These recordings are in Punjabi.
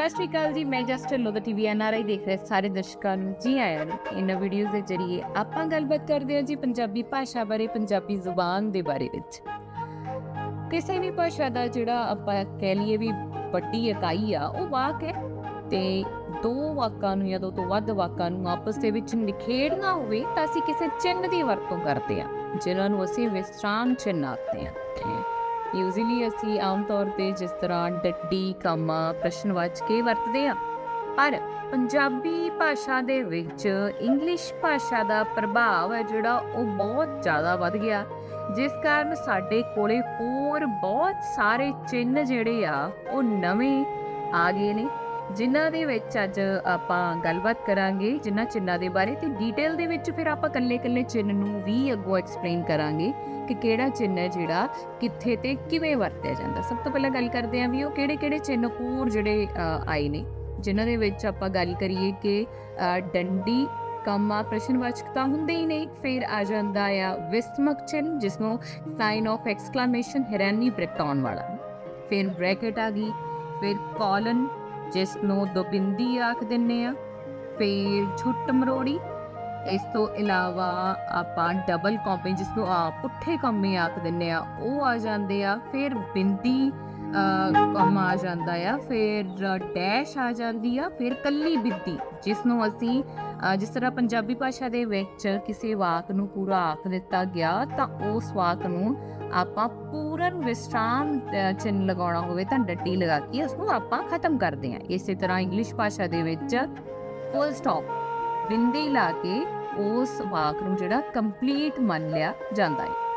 ਸਤਿ ਸ਼੍ਰੀ ਅਕਾਲ ਜੀ, ਮੈਂ ਜਸਟ ਲੋ ਟੀਵੀ ਐਨਆਰਆਈ ਦੇਖ ਰਹੇ ਸਾਰੇ ਦਰਸ਼ਕਾਂ ਨੂੰ। ਜੀ ਆਇਆਂ ਨੂੰ, ਇਹਨਾਂ ਵੀਡੀਓਜ਼ ਦੇ ਜ਼ਰੀਏ ਆਪਾਂ ਗੱਲਬਾਤ ਕਰਦੇ ਹਾਂ ਜੀ ਪੰਜਾਬੀ ਭਾਸ਼ਾ ਬਾਰੇ, ਪੰਜਾਬੀ ਜ਼ੁਬਾਨ ਦੇ ਬਾਰੇ ਵਿੱਚ। ਕਿਸੇ ਵੀ ਭਾਸ਼ਾ ਦਾ ਜਿਹੜਾ ਆਪਾਂ ਕਹਿ ਲਈਏ ਵੀ ਵੱਡੀ ਇਕਾਈ ਆ, ਉਹ ਵਾਕ ਹੈ। ਤੇ ਦੋ ਵਾਕਾਂ ਨੂੰ ਜਾਂ ਦੋ ਤੋਂ ਵੱਧ ਵਾਕਾਂ ਨੂੰ ਆਪਸ ਦੇ ਵਿੱਚ ਨਿਖੇੜਨਾ ਹੋਵੇ, ਤਾਂ ਅਸੀਂ ਕਿਸੇ ਚਿੰਨ੍ਹ ਦੀ ਵਰਤੋਂ ਕਰਦੇ ਹਾਂ, ਜਿਨ੍ਹਾਂ ਨੂੰ ਅਸੀਂ ਵਿਸਰਾਮ ਚਿੰਨ੍ਹ ਆਖਦੇ ਹਾਂ। ਯੂਜ਼ਲੀ ਅਸੀਂ ਆਮ ਤੌਰ ਤੇ ਜਿਸ ਤਰ੍ਹਾਂ ਡੱਡੀ, ਕਾਮਾ ਪ੍ਰਸ਼ਨਵਾਚਕ ਕੇ ਵਰਤਦੇ ਆ ਪਰ ਪੰਜਾਬੀ ਭਾਸ਼ਾ ਦੇ ਵਿੱਚ ਇੰਗਲਿਸ਼ ਭਾਸ਼ਾ ਦਾ ਪ੍ਰਭਾਵ ਹੈ ਜਿਹੜਾ ਉਹ ਬਹੁਤ ਜ਼ਿਆਦਾ ਵੱਧ ਗਿਆ। ਜਿਸ ਕਾਰਨ ਸਾਡੇ ਕੋਲੇ ਹੋਰ ਬਹੁਤ ਸਾਰੇ ਚਿੰਨ੍ਹ ਜਿਹੜੇ ਆ, ਉਹ ਨਵੇਂ ਆ ਗਏ ਨੇ। ਜਿਨ੍ਹਾਂ ਦੇ ਵਿੱਚ ਅੱਜ ਆਪਾਂ ਗੱਲਬਾਤ ਕਰਾਂਗੇ ਜਿਨ੍ਹਾਂ ਚਿੰਨਾਂ ਦੇ ਬਾਰੇ ਤੇ ਡੀਟੇਲ ਦੇ ਵਿੱਚ ਫਿਰ ਆਪਾਂ ਕੱਲੇ-ਕੱਲੇ ਚਿੰਨ੍ਹ ਨੂੰ ਵੀ ਅੱਗੋਂ ਐਕਸਪਲੇਨ ਕਰਾਂਗੇ ਕਿ ਕਿਹੜਾ ਚਿੰਨ੍ਹ ਹੈ ਜਿਹੜਾ ਕਿੱਥੇ ਤੇ ਕਿਵੇਂ ਵਰਤਿਆ ਜਾਂਦਾ। ਸਭ ਤੋਂ ਪਹਿਲਾਂ ਗੱਲ ਕਰਦੇ ਆਂ ਵੀ ਉਹ ਕਿਹੜੇ-ਕਿਹੜੇ ਚਿੰਨ੍ਹ ਹੋਰ ਜਿਹੜੇ ਆਏ ਨੇ ਜਿਨ੍ਹਾਂ ਦੇ ਵਿੱਚ ਆਪਾਂ ਗੱਲ ਕਰੀਏ ਕਿ ਅ, ਡੰਡੀ ਪ੍ਰਸ਼ਨਵਾਚਕ ਤਾਂ ਹੁੰਦੇ ਹੀ ਨਹੀਂ ਫਿਰ ਆ ਜਾਂਦਾ ਆ ਵਿਸਮਕ ਚਿੰਨ੍ਹ ਜਿਸ ਨੂੰ ਸਾਈਨ ਆਫ ਐਕਸਕਲੇਮੇਸ਼ਨ ਹੈਰਾਨੀ ਪ੍ਰਗਟਾਉਣ ਵਾਲਾ। ਫਿਰ ਬ੍ਰੈਕਟ ਆ ਗਈ ਫਿਰ ਕੋਲਨ ਜਿਸ ਨੂੰ ਦੁਬਿੰਦੀ ਆਖ ਦਿੰਨੇ ਆ, ਫੇਰ ਝੁੱਟ ਮਰੋੜੀ। ਇਸ ਤੋਂ ਇਲਾਵਾ ਆਪਾਂ ਡਬਲ ਕੰਮੇ ਜਿਸ ਨੂੰ ਆ ਪੁੱਠੇ ਕੰਮੇ ਆਖ ਦਿੰਨੇ ਆ, ਉਹ ਆ ਜਾਂਦੇ ਆ, ਫਿਰ ਬਿੰਦੀ ਕੰਮ ਆ ਜਾਂਦਾ ਆ ਫਿਰ ਡੈਸ਼ ਆ ਜਾਂਦੀ ਆ ਫਿਰ ਕੱਲੀ ਬਿੰਦੀ ਜਿਸ ਨੂੰ ਅਸੀਂ ਜਿਸ ਤਰ੍ਹਾਂ ਪੰਜਾਬੀ ਭਾਸ਼ਾ ਦੇ ਵਿੱਚ ਕਿਸੇ ਵਾਕ ਨੂੰ ਪੂਰਾ ਆਖ ਦਿੱਤਾ ਗਿਆ ਤਾਂ ਉਸ ਵਾਕ ਨੂੰ ਆਪਾਂ ਪੂਰਨ ਵਿਸਰਾਮ ਅ, ਚਿੰਨ੍ਹ ਲਗਾਉਣਾ ਹੋਵੇ ਤਾਂ ਡੱਟੀ ਲਗਾ ਕੇ ਉਸ ਨੂੰ ਆਪਾਂ ਖਤਮ ਕਰਦੇ ਹਾਂ। ਇਸੇ ਤਰ੍ਹਾਂ ਇੰਗਲਿਸ਼ ਭਾਸ਼ਾ ਦੇ ਵਿੱਚ ਫੁੱਲ ਸਟਾਪ ਬਿੰਦੀ ਲਾ ਕੇ ਉਸ ਵਾਕ ਨੂੰ ਜਿਹੜਾ ਕੰਪਲੀਟ ਮੰਨ ਲਿਆ ਜਾਂਦਾ ਹੈ।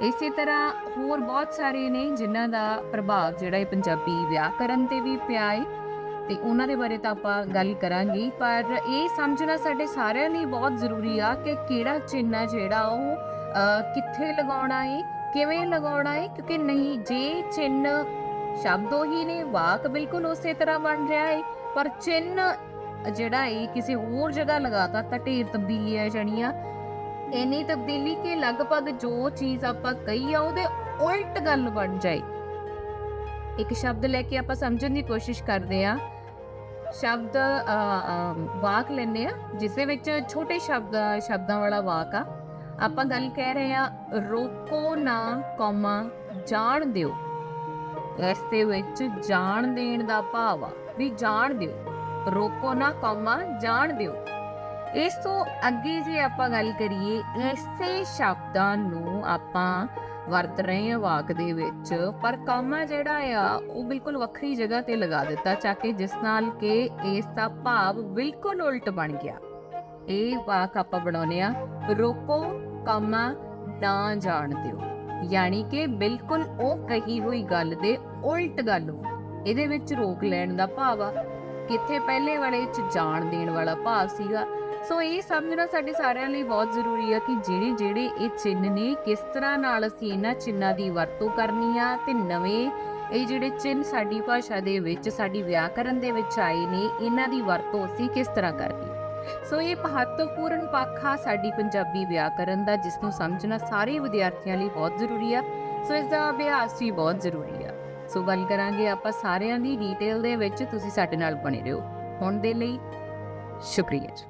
ਇਸੇ ਤਰ੍ਹਾਂ ਹੋਰ ਬਹੁਤ ਸਾਰੇ ਨੇ ਜਿਨ੍ਹਾਂ ਦਾ ਪ੍ਰਭਾਵ ਜਿਹੜਾ ਇਹ ਪੰਜਾਬੀ ਵਿਆਕਰਨ ਤੇ ਵੀ ਪਿਆ ਹੈ ਤੇ ਉਹਨਾਂ ਦੇ ਬਾਰੇ ਤਾਂ ਆਪਾਂ ਗੱਲ ਕਰਾਂਗੇ। ਪਰ ਇਹ ਸਮਝਣਾ ਸਾਡੇ ਸਾਰਿਆਂ ਲਈ ਬਹੁਤ ਜ਼ਰੂਰੀ ਆ ਕਿ ਕਿਹੜਾ ਚਿੰਨ੍ਹ ਹੈ ਜਿਹੜਾ ਉਹ ਕਿੱਥੇ ਲਗਾਉਣਾ ਹੈ ਕਿਵੇਂ ਲਗਾਉਣਾ ਹੈ ਕਿਉਂਕਿ ਨਹੀਂ, ਜੇ ਚਿੰਨ੍ਹ ਸ਼ਬਦ ਉਹੀ ਨੇ, ਵਾਕ ਬਿਲਕੁਲ ਉਸੇ ਤਰ੍ਹਾਂ ਬਣ ਰਿਹਾ ਹੈ ਪਰ ਚਿੰਨ੍ਹ ਜਿਹੜਾ ਹੈ ਕਿਸੇ ਹੋਰ ਜਗ੍ਹਾ ਲਗਾਤਾ ਤਾਂ ਢੇਰ ਤਬਦੀਲੀਆਂ ਆ ਜਾਣੀਆਂ ਇੰਨੀ ਤਬਦੀਲੀ ਕਿ ਲਗਭਗ ਜੋ ਚੀਜ਼ ਆਪਾਂ ਕਹੀ ਆ, ਉਹਦੇ ਉਲਟ ਗੱਲ ਬਣ ਜਾਏ। ਇੱਕ ਸ਼ਬਦ ਲੈ ਕੇ ਆਪਾਂ ਸਮਝਣ ਦੀ ਕੋਸ਼ਿਸ਼ ਕਰਦੇ ਆ ਸ਼ਬਦ ਵਾਕ ਲੈਨੇ ਆ ਜਿਸ ਦੇ ਵਿੱਚ ਛੋਟੇ ਸ਼ਬਦ, ਸ਼ਬਦਾਂ ਵਾਲਾ ਵਾਕ ਆ। ਆਪਾਂ ਗੱਲ ਕਹਿ ਰਹੇ ਆ ਰੋਕੋ ਨਾ, ਕੌਮਾ, ਜਾਣ ਦਿਓ। ਇਸ ਦੇ ਵਿੱਚ ਜਾਣ ਦੇਣ ਦਾ ਭਾਵ ਆ, ਵੀ ਜਾਣ ਦਿਓ। ਰੋਕੋ ਨਾ, ਕੌਮਾ, ਜਾਣ ਦਿਓ। ਇਸ ਤੋਂ ਅੱਗੇ ਜੇ ਆਪਾਂ ਗੱਲ ਕਰੀਏ, ਇਸੇ ਸ਼ਬਦਾਂ ਨੂੰ ਆਪਾਂ ਵਰਤ ਰਹੇ ਹਾਂ ਵਾਕ ਦੇ ਵਿੱਚ, ਪਰ ਕਾਮਾ ਜਿਹੜਾ ਆ, ਉਹ ਬਿਲਕੁਲ ਵੱਖਰੀ ਜਗ੍ਹਾ ਤੇ ਲਗਾ ਦਿੱਤਾ, ਚਾਕੇ ਜਿਸ ਨਾਲ ਕਿ ਇਸ ਦਾ ਭਾਵ ਬਿਲਕੁਲ ਉਲਟ ਬਣ ਗਿਆ। ਇਹ ਵਾਕ ਆਪਾਂ ਬਣਾਉਨੇ ਆ ਰੋਕੋ, ਕਾਮਾ ਨਾ ਜਾਣ ਦਿਓ। ਯਾਨੀ ਕਿ ਬਿਲਕੁਲ ਉਹ ਕਹੀ ਹੋਈ ਗੱਲ ਦੇ ਉਲਟ ਗੱਲ ਹੋ। ਇਹਦੇ ਵਿੱਚ ਰੋਕ ਲੈਣ ਦਾ ਭਾਵ ਆ, ਕਿੱਥੇ ਪਹਿਲੇ ਵਾਲੇ ਚ ਜਾਣ ਦੇਣ ਵਾਲਾ ਭਾਵ ਸੀਗਾ ਸੋ ਇਹ ਸਮਝਣਾ ਸਾਡੇ ਸਾਰਿਆਂ ਲਈ ਬਹੁਤ ਜ਼ਰੂਰੀ ਆ ਕਿ ਜਿਹੜੇ ਜਿਹੜੇ ਇਹ ਚਿੰਨ੍ਹ ਨੇ, ਕਿਸ ਤਰ੍ਹਾਂ ਨਾਲ ਅਸੀਂ ਇਹਨਾਂ ਚਿੰਨਾਂ ਦੀ ਵਰਤੋਂ ਕਰਨੀ ਆ ਤੇ ਨਵੇਂ ਇਹ ਜਿਹੜੇ ਚਿੰਨ੍ਹ ਸਾਡੀ ਭਾਸ਼ਾ ਦੇ ਵਿੱਚ, ਸਾਡੀ ਵਿਆਕਰਨ ਦੇ ਵਿੱਚ ਆਏ ਨੇ, ਇਹਨਾਂ ਦੀ ਵਰਤੋਂ ਅਸੀਂ ਕਿਸ ਤਰ੍ਹਾਂ ਕਰਨੀ ਸੋ ਇਹ ਮਹੱਤਵਪੂਰਨ ਪੱਖ ਆ ਸਾਡੀ ਪੰਜਾਬੀ ਵਿਆਕਰਨ ਦਾ, ਜਿਸ ਨੂੰ ਸਮਝਣਾ ਸਾਰੇ ਵਿਦਿਆਰਥੀਆਂ ਲਈ ਬਹੁਤ ਜ਼ਰੂਰੀ ਆ। ਸੋ ਇਸ ਦਾ ਅਭਿਆਸ ਵੀ ਬਹੁਤ ਜ਼ਰੂਰੀ ਆ। ਸੋ ਗੱਲ ਕਰਾਂਗੇ ਆਪਾਂ ਸਾਰਿਆਂ ਦੀ ਡੀਟੇਲ ਦੇ ਵਿੱਚ, ਤੁਸੀਂ ਸਾਡੇ ਨਾਲ ਬਣੇ ਰਹੋ। ਹੁਣ ਦੇ ਲਈ ਸ਼ੁਕਰੀਆ ਜੀ।